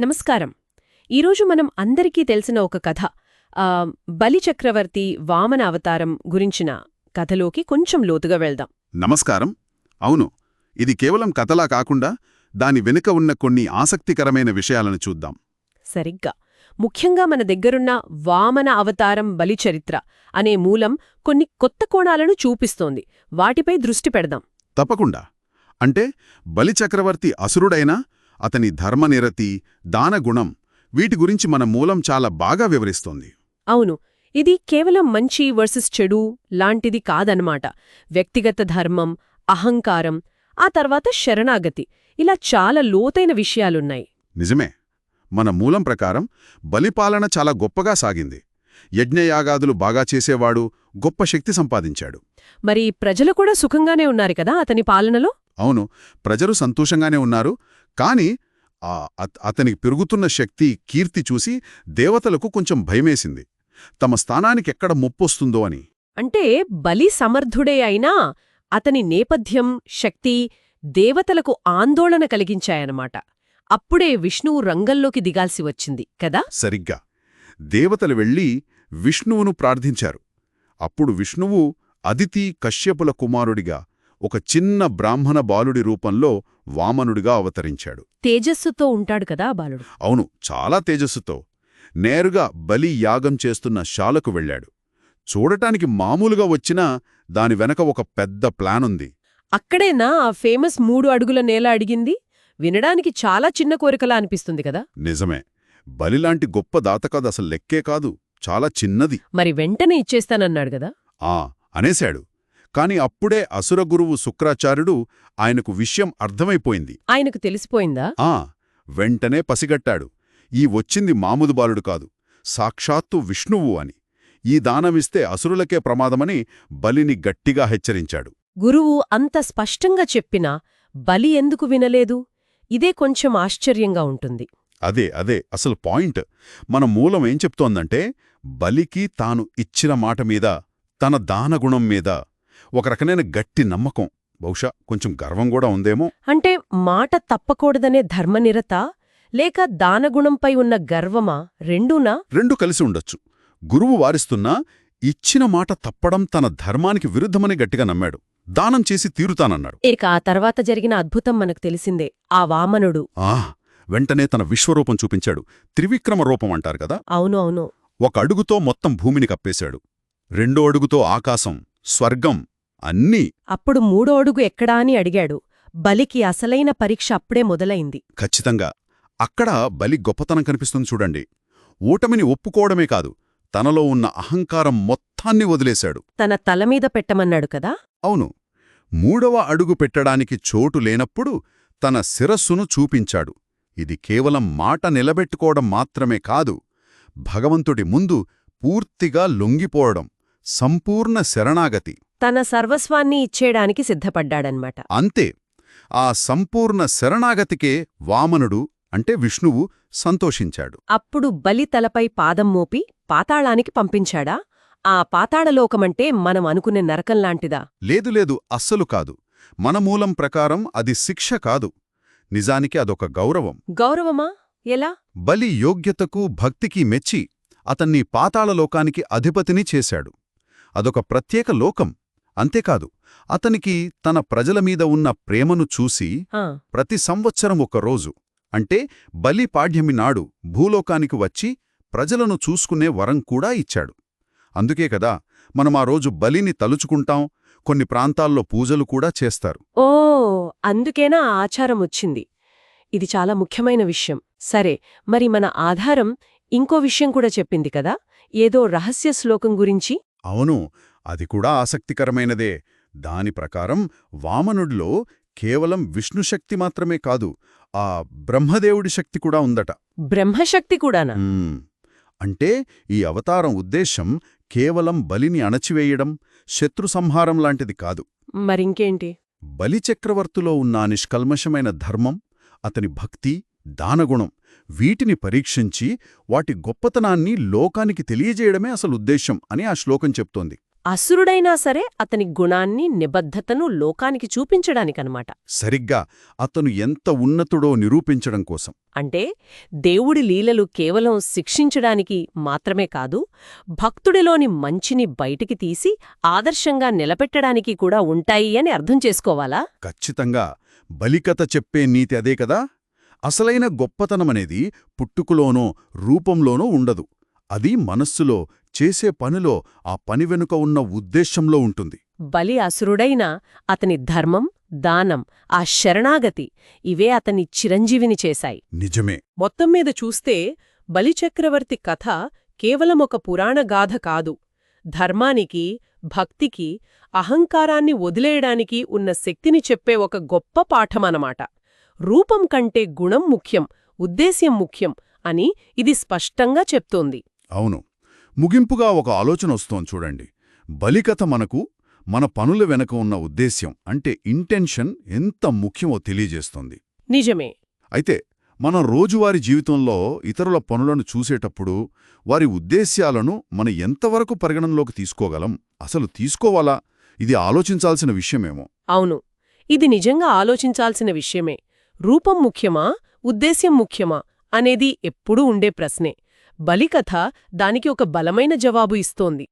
నమస్కారం. ఈరోజు మనం అందరికీ తెలిసిన ఒక కథ. ఆ, బలి చక్రవర్తి వామన అవతారం గురించిన కథలోకి కొంచెం లోతుగా వెళ్దాం. నమస్కారం. అవును ఇది కేవలం కథలా కాకుండా దాని వెనుక ఉన్న కొన్ని ఆసక్తికరమైన విషయాలను చూద్దాం. సరిగ్గా. ముఖ్యంగా మన దగ్గరున్న వామన అవతారం బలి చరిత్ర అనే మూలం కొన్ని కొత్త కోణాలను చూపిస్తోంది. వాటిపై దృష్టి పెడదాం. తప్పకుండా. అంటే బలిచక్రవర్తి అసురుడైనా అతని ధర్మనిరతి దానగుణం వీటి గురించి మన మూలం చాలా బాగా వివరిస్తోంది. అవును. ఇది కేవలం మంచి వర్సెస్ చెడు లాంటిది కాదనమాట వ్యక్తిగత ధర్మం అహంకారం ఆ తర్వాత శరణాగతి ఇలా చాలా లోతైన విషయాలున్నాయి. నిజమే. మన మూలం ప్రకారం బలిపాలన చాలా గొప్పగా సాగింది. యజ్ఞయాగాదులు బాగా చేసేవాడు గొప్ప శక్తి సంపాదించాడు. మరి ప్రజలు కూడా సుఖంగానే ఉన్నారు కదా అతని పాలనలో? అవును. ప్రజలు సంతోషంగానే ఉన్నారు. కాని అతనికి పెరుగుతున్న శక్తి కీర్తి చూసి దేవతలకు కొంచెం భయమేసింది. తమ స్థానానికెక్కడ ముప్పొస్తుందో అని. అంటే బలి సమర్థుడే అయినా అతని నేపథ్యం శక్తి దేవతలకు ఆందోళన కలిగించాయన్నమాట. అప్పుడే విష్ణువు రంగంలోకి దిగాల్సి వచ్చింది కదా? సరిగ్గా. దేవతలు వెళ్ళి విష్ణువును ప్రార్థించారు. అప్పుడు విష్ణువు అదితి కశ్యపుల కుమారుడిగా ఒక చిన్న బ్రాహ్మణ బాలుడి రూపంలో వామనుడిగా అవతరించాడు. తేజస్సుతో ఉంటాడు కదా బాలుడు. అవును చాలా తేజస్సుతో. నేరుగా బలి యాగం చేస్తున్న శాలకు వెళ్ళాడు. చూడటానికి మామూలుగా వచ్చినా దాని వెనక ఒక పెద్ద ప్లానుంది అక్కడేనా ఆ ఫేమస్ మూడు అడుగుల నేల అడిగింది? వినడానికి చాలా చిన్న కోరికలా అనిపిస్తుంది కదా. నిజమే. బలిలాంటి గొప్ప దాతకాదు అసలు లెక్కే కాదు. చాలా చిన్నది. మరి వెంటనే ఇచ్చేస్తానన్నాడు కదా. ఆ అనేశాడు. కాని అప్పుడే అసుర గురువు శుక్రాచార్యుడు ఆయనకు విషయం అర్థమైపోయింది. ఆయనకు తెలిసిపోయిందా? ఆ వెంటనే పసిగట్టాడు. ఈ వచ్చింది మామూలు బాలుడు కాదు. సాక్షాత్తు విష్ణువు అని. ఈ దానమిస్తే అసురులకే ప్రమాదమని బలిని గట్టిగా హెచ్చరించాడు. గురువు అంత స్పష్టంగా చెప్పినా బలి ఎందుకు వినలేదు? ఇదే కొంచెం ఆశ్చర్యంగా ఉంటుంది. అదే అదే అసలు పాయింట్. మన మూలం ఏం చెప్తోందంటే బలికి తాను ఇచ్చిన మాట మీద తన దానగుణం మీద ఒక రకమైన గట్టి నమ్మకం. బహుశా కొంచెం గర్వం కూడా ఉందేమో. అంటే మాట తప్పకూడదనే ధర్మనిరత లేక దానగుణంపై ఉన్న గర్వమా? రెండూనా? రెండు కలిసి ఉండొచ్చు. గురువు వారిస్తున్నా ఇచ్చిన మాట తప్పడం తన ధర్మానికి విరుద్ధమని గట్టిగా నమ్మాడు. దానం చేసి తీరుతానన్నాడు. ఇక ఆ తర్వాత జరిగిన అద్భుతం మనకు తెలిసిందే. ఆ వామనుడు. ఆ వెంటనే తన విశ్వరూపం చూపించాడు. త్రివిక్రమ రూపం అంటారు కదా? అవును అవును. ఒక అడుగుతో మొత్తం భూమిని కప్పేశాడు. రెండో అడుగుతో ఆకాశం స్వర్గం అన్నీ. అప్పుడు మూడో అడుగు ఎక్కడా అని అడిగాడు. బలికి అసలైన పరీక్ష అప్పుడే మొదలైంది. ఖచ్చితంగా. అక్కడ బలి గొప్పతనం కనిపిస్తుంది చూడండి. ఓటమిని ఒప్పుకోవడమే కాదు తనలో ఉన్న అహంకారం మొత్తాన్ని వదిలేశాడు. తన తలమీద పెట్టమన్నాడు కదా? అవును. మూడవ అడుగు పెట్టడానికి చోటు లేనప్పుడు తన శిరస్సును చూపించాడు. ఇది కేవలం మాట నిలబెట్టుకోవడం మాత్రమే కాదు భగవంతుడి ముందు పూర్తిగా లొంగిపోవడం సంపూర్ణ శరణాగతి. తన సర్వస్వాన్ని ఇచ్చేయడానికి సిద్ధపడ్డాడన్మాట అంతే. ఆ సంపూర్ణ శరణాగతికే వామనుడు అంటే విష్ణువు సంతోషించాడు. అప్పుడు బలి తలపై పాదం మోపి పాతాళానికి పంపించాడా? ఆ పాతాళలోకమంటే మనం అనుకునే నరకంలాంటిదా లేదు లేదు అస్సలు కాదు. మన మూలం ప్రకారం అది శిక్ష కాదు. నిజానికి అదొక గౌరవం. గౌరవమా? ఎలా? బలి యోగ్యతకు భక్తికి మెచ్చి అతన్ని పాతాళలోకానికి అధిపతిని చేశాడు. అదొక ప్రత్యేక లోకం. అంతేకాదు అతనికి తన ప్రజల మీద ఉన్న ప్రేమను చూసి ప్రతి సంవత్సరం ఒక రోజు అంటే బలి పాడ్యమి నాడు భూలోకానికి వచ్చి ప్రజలను చూసుకునే వరం కూడా ఇచ్చాడు. అందుకే కదా మనం ఆ రోజు బలిని తలుచుకుంటాం కొన్ని ప్రాంతాల్లో పూజలు కూడా చేస్తారు. ఓ అందుకేనా ఆచారం వచ్చింది. ఇది చాలా ముఖ్యమైన విషయం. సరే మరి మన ఆధారం ఇంకో విషయం కూడా చెప్పింది కదా ఏదో రహస్య శ్లోకం గురించి? అవును అది కూడా ఆసక్తికరమైనదే. దాని ప్రకారం వామనుడిలో కేవలం విష్ణుశక్తి మాత్రమే కాదు ఆ బ్రహ్మదేవుడి శక్తి కూడా ఉందట. బ్రహ్మశక్తి కూడానా. అంటే ఈ అవతారం ఉద్దేశం కేవలం బలిని అణచివేయడం శత్రు సంహారం లాంటిది కాదు. మరింకేంటి? బలిచక్రవర్తిలో ఉన్న నిష్కల్మషమైన ధర్మం అతని భక్తి దానగుణం వీటిని పరీక్షించి వాటి గొప్పతనాన్ని లోకానికి తెలియజేయడమే అసలు ఉద్దేశం అని ఆ శ్లోకం చెప్తోంది. అసురుడైనా సరే అతని గుణాన్ని నిబద్ధతను లోకానికి చూపించడానికనమాట. సరిగ్గా అతను ఎంత ఉన్నతుడో నిరూపించడం కోసం. అంటే దేవుడి లీలలు కేవలం శిక్షించడానికి మాత్రమే కాదు భక్తుడిలోని మంచిని బయటికి తీసి ఆదర్శంగా నిలబెట్టడానికి కూడా ఉంటాయి అని అర్థం చేసుకోవాలా? ఖచ్చితంగా బలికథ చెప్పే నీతి అదే కదా? అసలైన గొప్పతనమనేది పుట్టుకలోనో రూపంలోనో ఉండదు. అది మనస్సులో చేసే పనిలో ఆ పని వెనుక ఉన్న ఉద్దేశంలో ఉంటుంది. బలి అసురుడైనా అతని ధర్మం దానం ఆ శరణాగతి ఇవే అతని చిరంజీవిని చేశాయి. నిజమే. మొత్తం మీద చూస్తే బలిచక్రవర్తి కథ కేవలం ఒక పురాణగాథ కాదు. ధర్మానికి భక్తికి అహంకారాన్ని వదిలేయడానికి ఉన్న శక్తిని చెప్పే ఒక గొప్ప పాఠమనమాట. రూపం కంటే గుణం ముఖ్యం ఉద్దేశ్యం ముఖ్యం అని ఇది స్పష్టంగా చెప్తోంది. అవును. ముగింపుగా ఒక ఆలోచన వస్తోంది చూడండి. బలికథ మనకు మన పనుల వెనక ఉన్న ఉద్దేశ్యం అంటే ఇంటెన్షన్ ఎంత ముఖ్యమో తెలియజేస్తోంది. నిజమే. అయితే మనం రోజువారీ జీవితంలో ఇతరుల పనులను చూసేటప్పుడు వారి ఉద్దేశ్యాలను మనం ఎంతవరకు పరిగణనలోకి తీసుకోగలం? అసలు తీసుకోవాలా? ఇది ఆలోచించాల్సిన విషయమేమో. అవును. ఇది నిజంగా ఆలోచించాల్సిన విషయమే. రూపం ముఖ్యమా? ఉద్దేశ్యం ముఖ్యమా? అనేది ఎప్పుడూ ఉండే ప్రశ్నే. బలికథ దానికి ఒక బలమైన జవాబు ఇస్తోంది.